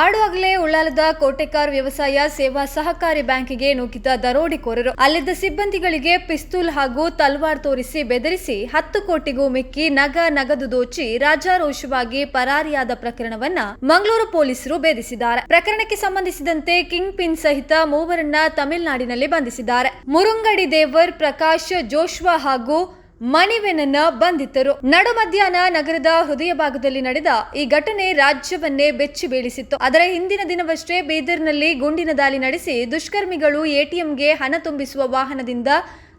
ಆಡುವಾಗಲೇ ಉಳ್ಳಾಲದ ಕೋಟೆಕಾರ್ ವ್ಯವಸಾಯ ಸೇವಾ ಸಹಕಾರಿ ಬ್ಯಾಂಕಿಗೆ ನುಗ್ಗಿದ ದರೋಡೆಕೋರರು, ಅಲ್ಲಿದ್ದ ಸಿಬ್ಬಂದಿಗಳಿಗೆ ಪಿಸ್ತೂಲ್ ಹಾಗೂ ತಲ್ವಾರ್ ತೋರಿಸಿ ಬೆದರಿಸಿ ಹತ್ತು ಕೋಟಿಗೂ ಮಿಕ್ಕಿ ನಗ ನಗದು ದೋಚಿ ರಾಜಾರೋಷವಾಗಿ ಪರಾರಿಯಾದ ಪ್ರಕರಣವನ್ನ ಮಂಗಳೂರು ಪೊಲೀಸರು ಭೇದಿಸಿದ್ದಾರೆ. ಪ್ರಕರಣಕ್ಕೆ ಸಂಬಂಧಿಸಿದಂತೆ ಕಿಂಗ್ ಪಿನ್ ಸಹಿತ ಮೂವರನ್ನ ತಮಿಳುನಾಡಿನಲ್ಲಿ ಬಂಧಿಸಿದ್ದಾರೆ. ಮುರುಂಗಡಿ ದೇವರ್, ಪ್ರಕಾಶ್, ಜೋಶ್ವಾ ಹಾಗೂ ಮಣಿವೆನನ್ನ ಬಂಧಿತರು. ನಡು ಮಧ್ಯಾಹ್ನ ನಗರದ ಹೃದಯ ಭಾಗದಲ್ಲಿ ನಡೆದ ಈ ಘಟನೆ ರಾಜ್ಯವನ್ನೇ ಬೆಚ್ಚಿ ಬೀಳಿಸಿತ್ತು. ಅದರ ಹಿಂದಿನ ದಿನವಷ್ಟೇ ಬೀದರ್ನಲ್ಲಿ ಗುಂಡಿನ ದಾಳಿ ನಡೆಸಿ ದುಷ್ಕರ್ಮಿಗಳು ಎಟಿಎಂಗೆ ಹಣ ತುಂಬಿಸುವ ವಾಹನದಿಂದ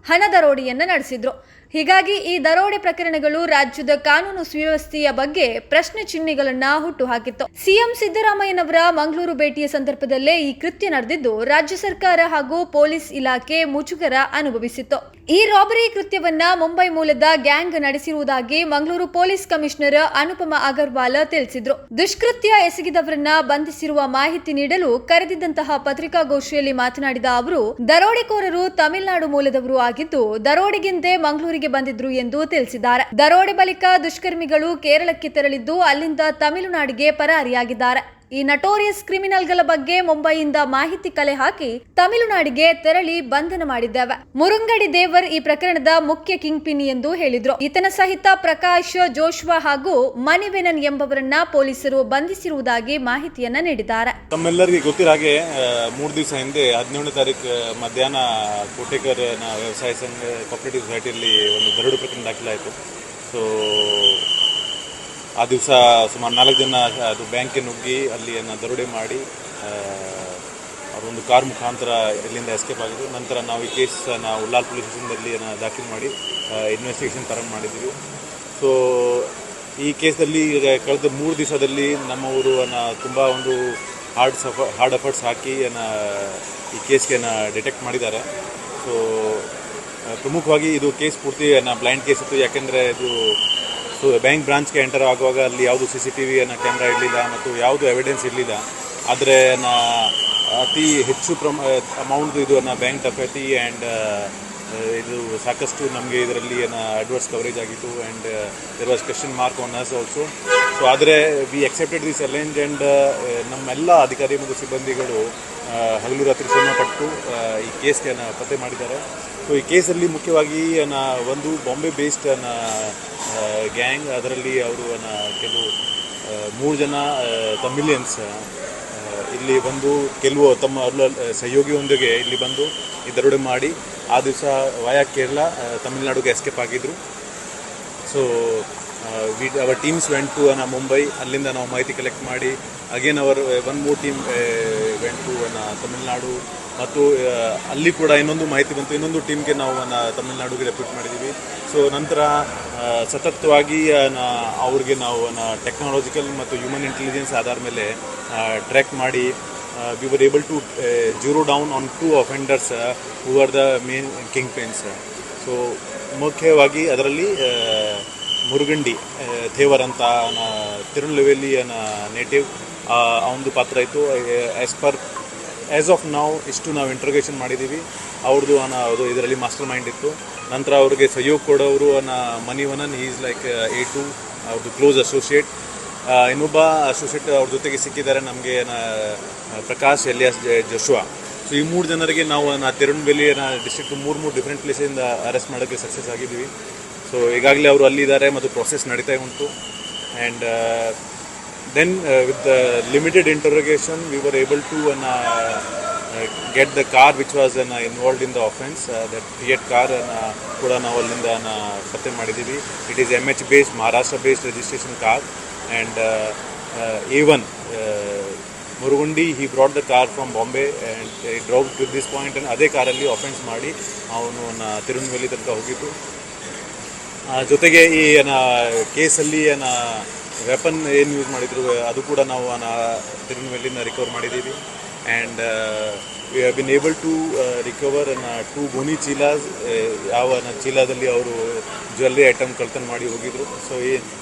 ಹಣದ ರೋಡಿಯನ್ನ ನಡೆಸಿದ್ರು. ಹೀಗಾಗಿ ಈ ದರೋಡೆ ಪ್ರಕರಣಗಳು ರಾಜ್ಯದ ಕಾನೂನು ಸುವ್ಯವಸ್ಥೆಯ ಬಗ್ಗೆ ಪ್ರಶ್ನೆ ಚಿಹ್ನೆಗಳನ್ನ ಹುಟ್ಟುಹಾಕಿತ್ತು. ಸಿಎಂ ಸಿದ್ದರಾಮಯ್ಯನವರ ಮಂಗಳೂರು ಭೇಟಿಯ ಸಂದರ್ಭದಲ್ಲೇ ಈ ಕೃತ್ಯ ನಡೆದಿದ್ದು, ರಾಜ್ಯ ಸರ್ಕಾರ ಹಾಗೂ ಪೊಲೀಸ್ ಇಲಾಖೆ ಮುಜುಗರ ಅನುಭವಿಸಿತ್ತು. ಈ ರಾಬರಿ ಕೃತ್ಯವನ್ನ ಮುಂಬೈ ಮೂಲದ ಗ್ಯಾಂಗ್ ನಡೆಸಿರುವುದಾಗಿ ಮಂಗಳೂರು ಪೊಲೀಸ್ ಕಮಿಷನರ್ ಅನುಪಮ ಅಗರ್ವಾಲ್ ತಿಳಿಸಿದ್ರು. ದುಷ್ಕೃತ್ಯ ಎಸಗಿದವರನ್ನ ಬಂಧಿಸಿರುವ ಮಾಹಿತಿ ನೀಡಲು ಕರೆದಿದ್ದಂತಹ ಪತ್ರಿಕಾಗೋಷ್ಠಿಯಲ್ಲಿ ಮಾತನಾಡಿದ ಅವರು, ದರೋಡೆಕೋರರು ತಮಿಳುನಾಡು ಮೂಲದವರು ಆಗಿದ್ದು, ದರೋಡೆಗೆಂದೇ ಮಂಗಳೂರಿಗೆ ಬಂದಿದ್ರು ಎಂದು ತಿಳಿಸಿದ್ದಾರೆ. ದರೋಡೆ ಬಳಿಕ ದುಷ್ಕರ್ಮಿಗಳು ಕೇರಳಕ್ಕೆ ತೆರಳಿದ್ದು ಅಲ್ಲಿಂದ ತಮಿಳುನಾಡಿಗೆ ಪರಾರಿಯಾಗಿದ್ದಾರೆ. ಈ ನಟೋರಿಯಸ್ ಕ್ರಿಮಿನಲ್ಗಳ ಬಗ್ಗೆ ಮುಂಬೈಯಿಂದ ಮಾಹಿತಿ ಕಲೆ ಹಾಕಿ ತಮಿಳುನಾಡಿಗೆ ತೆರಳಿ ಬಂಧನ ಮಾಡಿದ್ದೇವೆ. ಮುರುಂಗಡಿ ದೇವರ್ ಈ ಪ್ರಕರಣದ ಮುಖ್ಯ ಕಿಂಗ್ ಪಿನ್ ಎಂದು ಹೇಳಿದ್ರು. ಈತನ ಸಹಿತ ಪ್ರಕಾಶ್, ಜೋಶ್ವಾ ಹಾಗೂ ಮನಿವೆನನ್ ಎಂಬವರನ್ನ ಪೊಲೀಸರು ಬಂಧಿಸಿರುವುದಾಗಿ ಮಾಹಿತಿಯನ್ನ ನೀಡಿದ್ದಾರೆ. ತಮ್ಮೆಲ್ಲರಿಗೆ ಗೊತ್ತಿರ ಹಾಗೆ ಮೂರು ದಿವಸ ಹಿಂದೆ ಹದಿನೇಳನೇ ತಾರೀಕು ಮಧ್ಯಾಹ್ನ ಕೋಟೇಕರ್ನ ವ್ಯವಸಾಯ ಸಂಘ ಕೋಪರೇಟಿವ್ ಸೊಸೈಟಿಯಲ್ಲಿ ಒಂದು ಗರಡು ಪ್ರಕರಣ ದಾಖಲಾಯಿತು. ಸೊ ಆ ದಿವಸ ಸುಮಾರು ನಾಲ್ಕು ಜನ, ಅದು ಬ್ಯಾಂಕ್ಗೆ ನುಗ್ಗಿ ಅಲ್ಲಿ ಅನ್ನ ದರೋಡೆ ಮಾಡಿ ಅವರೊಂದು ಕಾರ್ ಮುಖಾಂತರ ಇಲ್ಲಿಂದ ಎಸ್ಕೇಪ್ ಆಗಿದ್ದು, ನಂತರ ನಾವು ಈ ಕೇಸ್ ನಾವು ಉಲ್ಲಾಲ್ ಪೊಲೀಸ್ ಸ್ಟೇಷನ್ದಲ್ಲಿ ದಾಖಲು ಮಾಡಿ ಇನ್ವೆಸ್ಟಿಗೇಷನ್ ಪ್ರಾರಂಭ ಮಾಡಿದ್ದೀವಿ. ಸೊ ಈ ಕೇಸಲ್ಲಿ ಈಗ ಕಳೆದ ಮೂರು ದಿವಸದಲ್ಲಿ ನಮ್ಮವರು ಅನ್ನ ತುಂಬ ಒಂದು ಹಾರ್ಡ್ ಸಫ ಹಾರ್ಡ್ ಎಫರ್ಟ್ಸ್ ಹಾಕಿ ಈ ಕೇಸ್ಗೆ ಡಿಟೆಕ್ಟ್ ಮಾಡಿದ್ದಾರೆ. ಸೊ ಪ್ರಮುಖವಾಗಿ ಇದು ಕೇಸ್ ಪೂರ್ತಿ ಬ್ಲೈಂಡ್ ಕೇಸ್ ಇತ್ತು. ಯಾಕೆಂದರೆ ಇದು ಸೊ ಬ್ಯಾಂಕ್ ಬ್ರಾಂಚ್ಗೆ ಎಂಟರ್ ಆಗುವಾಗ ಅಲ್ಲಿ ಯಾವುದು ಸಿ ಸಿ ಟಿ ವಿಯನ್ನು ಕ್ಯಾಮ್ರಾ ಇರಲಿಲ್ಲ ಮತ್ತು ಯಾವುದು ಎವಿಡೆನ್ಸ್ ಇರಲಿಲ್ಲ, ಆದರೆ ನಾ ಅತಿ ಹೆಚ್ಚು ಪ್ರಮ ಅಮೌಂಟ್ ಇದು ನಾ ಬ್ಯಾಂಕ್ ಡಫೆಟಿ ಆ್ಯಂಡ್ ಇದು ಸಾಕಷ್ಟು ನಮಗೆ ಇದರಲ್ಲಿ ಏನು ಅಡ್ವರ್ಸ್ ಕವರೇಜ್ ಆಗಿತ್ತು and there was question mark on us also so ಆದರೆ we accepted this challenge and ನಮ್ಮೆಲ್ಲ ಅಧಿಕಾರಿ ಮತ್ತು ಸಿಬ್ಬಂದಿಗಳು ಹಗಲು ರಾತ್ರಿ ಶ್ರಮ ಪಟ್ಟು ಈ ಕೇಸ್ಗೆ ಪತ್ತೆ ಮಾಡಿದ್ದಾರೆ. ಸೊ ಈ ಕೇಸಲ್ಲಿ ಮುಖ್ಯವಾಗಿ ನಾ ಒಂದು ಬಾಂಬೆ ಬೇಸ್ಡ್ನ ಗ್ಯಾಂಗ್ ಅದರಲ್ಲಿ ಅವರು ಕೆಲವು ಮೂರು ಜನ ತಮಿಲಿಯನ್ಸ್ ಇಲ್ಲಿ ಬಂದು, ಕೆಲವು ತಮ್ಮ ಸಹಯೋಗಿಯೊಂದಿಗೆ ಇಲ್ಲಿ ಬಂದು ಈ ದರೋಡೆ ಮಾಡಿ ಆ ದಿವಸ ವಾಯಾ ಕೇರಳ ತಮಿಳ್ನಾಡುಗೆ ಎಸ್ಕೇಪ್ ಆಗಿದ್ರು. So we our teams went to ಅನ್ನ ಮುಂಬೈ ಅಲ್ಲಿಂದ ನಾವು ಮಾಹಿತಿ ಕಲೆಕ್ಟ್ ಮಾಡಿ again our one more team went to ಅನ್ನ ತಮಿಳ್ನಾಡು. ಮತ್ತು ಅಲ್ಲಿ ಕೂಡ ಇನ್ನೊಂದು ಮಾಹಿತಿ ಬಂತು. ಇನ್ನೊಂದು ಟೀಮ್ಗೆ ನಾವು ಅನ್ನ ತಮಿಳ್ನಾಡುಗೆ ರೆಪ್ಯೂಟ್ ಮಾಡಿದ್ದೀವಿ ಸೊ ನಂತರ ಸತತವಾಗಿ ಅವ್ರಿಗೆ ನಾವು ಟೆಕ್ನಾಲಜಿಕಲ್ ಮತ್ತು ಹ್ಯೂಮನ್ ಇಂಟೆಲಿಜೆನ್ಸ್ ಆಧಾರ ಮೇಲೆ ಟ್ರ್ಯಾಕ್ ಮಾಡಿ we were to to zero down on two offenders uh, who the main kingpins so ಮುಖ್ಯವಾಗಿ ಅದರಲ್ಲಿ ಆ, ಮುರುಗಂಡಿ ಆ, ಥೇವರ್ ಅಂತ ತಿರುನಲ್ವೇಲಿಯನ ನೇಟಿವ್ ಅವನದು ಪಾತ್ರ ಇತ್ತು. ಆ್ಯಸ್ ಪರ್ ಆ್ಯಸ್ ಆಫ್ ನಾವು ಇಷ್ಟು ನಾವು ಇಂಟ್ರೋಗೇಷನ್ ಮಾಡಿದ್ದೀವಿ ಅವ್ರದ್ದು ಅನ್ನ ಅದು ಇದರಲ್ಲಿ ಮಾಸ್ಟರ್ ಮೈಂಡ್ ಇತ್ತು. ನಂತರ ಅವ್ರಿಗೆ ಸಹಯೋಗ ಕೊಡೋರು ಅನ್ನ Manivannan is like a to ಅವ್ರದ್ದು ಕ್ಲೋಸ್ ಅಸೋಸಿಯೇಟ್ ಇನ್ನೊಬ್ಬ ಅಸೋಸಿಯೇಟ್ ಅವ್ರ ಜೊತೆಗೆ ಸಿಕ್ಕಿದ್ದಾರೆ ನಮಗೆ ಪ್ರಕಾಶ್ ಎಲಿಯಾಸ್ ಜಶುವಾ. ಸೊ ಈ ಮೂರು ಜನರಿಗೆ ನಾವು ನಾ ತಿರುಣಬೆಲಿ ಡಿಸ್ಟ್ರಿಕ್ಟ್ ಮೂರು ಮೂರು ಡಿಫ್ರೆಂಟ್ ಪ್ಲೇಸಿಂದ ಅರೆಸ್ಟ್ ಮಾಡೋಕ್ಕೆ ಸಕ್ಸಸ್ ಆಗಿದ್ದೀವಿ. ಸೊ ಈಗಾಗಲೇ ಅವರು ಅಲ್ಲಿದ್ದಾರೆ ಮತ್ತು ಪ್ರೊಸೆಸ್ ನಡೀತಾ ಉಂಟು. And then with limited interrogation we were able to ಅನ್ನ get the car which was an involved in the offence that Fiat car ಕೂಡ ನಾವು ಅಲ್ಲಿಂದ ಪತ್ತೆ ಮಾಡಿದ್ದೀವಿ. It is M H based Maharashtra based registration car and even Murugundi he brought the car from Bombay and drove to this point and ಅದೇ ಕಾರಲ್ಲಿ offence ಮಾಡಿ ಅವನು ತಿರುನಲ್ವೇಲಿ ತನಕ ಹೋಗಿದ್ದು. ಜೊತೆಗೆ ಈ ಏನ ಕೇಸಲ್ಲಿ ಏನ ವೆಪನ್ ಏನು ಯೂಸ್ ಮಾಡಿದ್ರು, ಅದು ಕೂಡ ನಾವು ತಿರುನಲ್ವೇಲಿನ ರಿಕವರ್ ಮಾಡಿದ್ದೀವಿ. And we have been able to recover two gonna ಚೀಲಾಸ್ ಯಾವ ನ- ಚೀಲಾದಲ್ಲಿ ಅವರು ಜ್ಯುವೆಲ್ಲರಿ ಐಟಮ್ ಕಳ್ತನ ಮಾಡಿ ಹೋಗಿದ್ರು. ಸೊ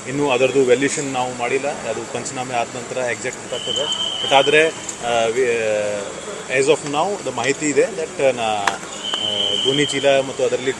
ಇನ್ನೂ ಅದರದ್ದು ವ್ಯಾಲ್ಯೂಷನ್ ನಾವು ಮಾಡಿಲ್ಲ. ಅದು ಪಂಚನಾಮೆ ಆದ ನಂತರ ಎಕ್ಸಾಕ್ಟ್ ಗೊತ್ತಾಗ್ತದೆ. ಬಟ್ ಆದರೆ ಆ್ಯಸ್ ಆಫ್ ನಾವು ದ ಮಾಹಿತಿ ಇದೆ. ದಟ್ ಮತ್ತು ಅದರಲ್ಲಿ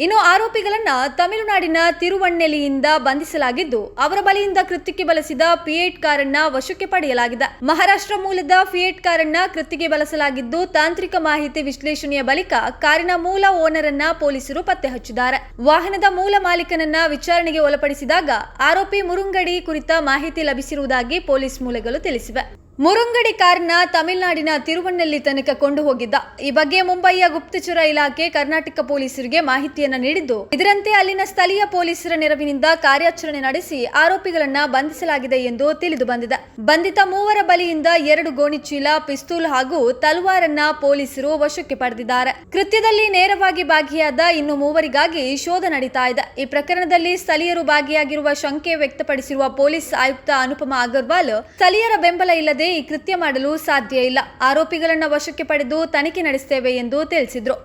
ಇನ್ನು ಆರೋಪಿಗಳನ್ನ ತಮಿಳುನಾಡಿನ ತಿರುವಣ್ಣೆಲಿಯಿಂದ ಬಂಧಿಸಲಾಗಿದ್ದು, ಅವರ ಬಳಿಯಿಂದ ಕೃತ್ಯಕ್ಕೆ ಬಳಸಿದ ಫಿಯೇಟ್ ಕಾರನ್ನ ವಶಕ್ಕೆ ಪಡೆಯಲಾಗಿದೆ. ಮಹಾರಾಷ್ಟ್ರ ಮೂಲದ ಫಿಯೇಟ್ ಕಾರನ್ನ ಕೃತ್ಯಕ್ಕೆ ಬಳಸಲಾಗಿದ್ದು ತಾಂತ್ರಿಕ ಮಾಹಿತಿ ವಿಶ್ಲೇಷಣೆಯ ಬಳಿಕ ಕಾರಿನ ಮೂಲ ಓನರ್ ಅನ್ನ ಪೊಲೀಸರು ಪತ್ತೆ ಹಚ್ಚಿದ್ದಾರೆ. ವಾಹನದ ಮೂಲ ಮಾಲೀಕನನ್ನ ವಿಚಾರಣೆಗೆ ಒಳಪಡಿಸಿದಾಗ ಆರೋಪಿ ಮುರುಂಗಡಿ ಕುರಿತ ಮಾಹಿತಿ ಲಭಿಸಿರುವುದಾಗಿ ಪೊಲೀಸ್ ಮೂಲಗಳು ತಿಳಿಸಿವೆ. ಮುರುಂಗಡಿ ಕಾರ್ನ ತಮಿಳುನಾಡಿನ ತಿರುವಣ್ಣಲ್ಲಿ ತನಕ ಕೊಂಡು ಹೋಗಿದ್ದ. ಈ ಬಗ್ಗೆ ಮುಂಬಯಿಯ ಗುಪ್ತಚರ ಇಲಾಖೆ ಕರ್ನಾಟಕ ಪೊಲೀಸರಿಗೆ ಮಾಹಿತಿಯನ್ನ ನೀಡಿದ್ದು, ಇದರಂತೆ ಅಲ್ಲಿನ ಸ್ಥಳೀಯ ಪೊಲೀಸರ ನೆರವಿನಿಂದ ಕಾರ್ಯಾಚರಣೆ ನಡೆಸಿ ಆರೋಪಿಗಳನ್ನ ಬಂಧಿಸಲಾಗಿದೆ ಎಂದು ತಿಳಿದು ಬಂದಿದೆ. ಬಂಧಿತ ಮೂವರ ಬಲಿಯಿಂದ ಎರಡು ಗೋಣಿಚೀಲ, ಪಿಸ್ತೂಲ್ ಹಾಗೂ ತಲ್ವಾರನ್ನ ಪೊಲೀಸರು ವಶಕ್ಕೆ ಪಡೆದಿದ್ದಾರೆ. ಕೃತ್ಯದಲ್ಲಿ ನೇರವಾಗಿ ಭಾಗಿಯಾದ ಇನ್ನು ಮೂವರಿಗಾಗಿ ಶೋಧ ನಡೀತಾ ಇದೆ. ಈ ಪ್ರಕರಣದಲ್ಲಿ ಸ್ಥಳೀಯರು ಭಾಗಿಯಾಗಿರುವ ಶಂಕೆ ವ್ಯಕ್ತಪಡಿಸಿರುವ ಪೊಲೀಸ್ ಆಯುಕ್ತ ಅನುಪಮ ಅಗರ್ವಾಲ್, ಸ್ಥಳೀಯರ ಬೆಂಬಲ ಇಲ್ಲದೆ ಈ ಕೃತ್ಯ ಮಾಡಲು ಸಾಧ್ಯ ಇಲ್ಲ. ಆರೋಪಿಗಳನ್ನು ವಶಕ್ಕೆ ಪಡೆದು ತನಿಖೆ ನಡೆಸುತ್ತೇವೆ ಎಂದು ತಿಳಿಸಿದ್ರು.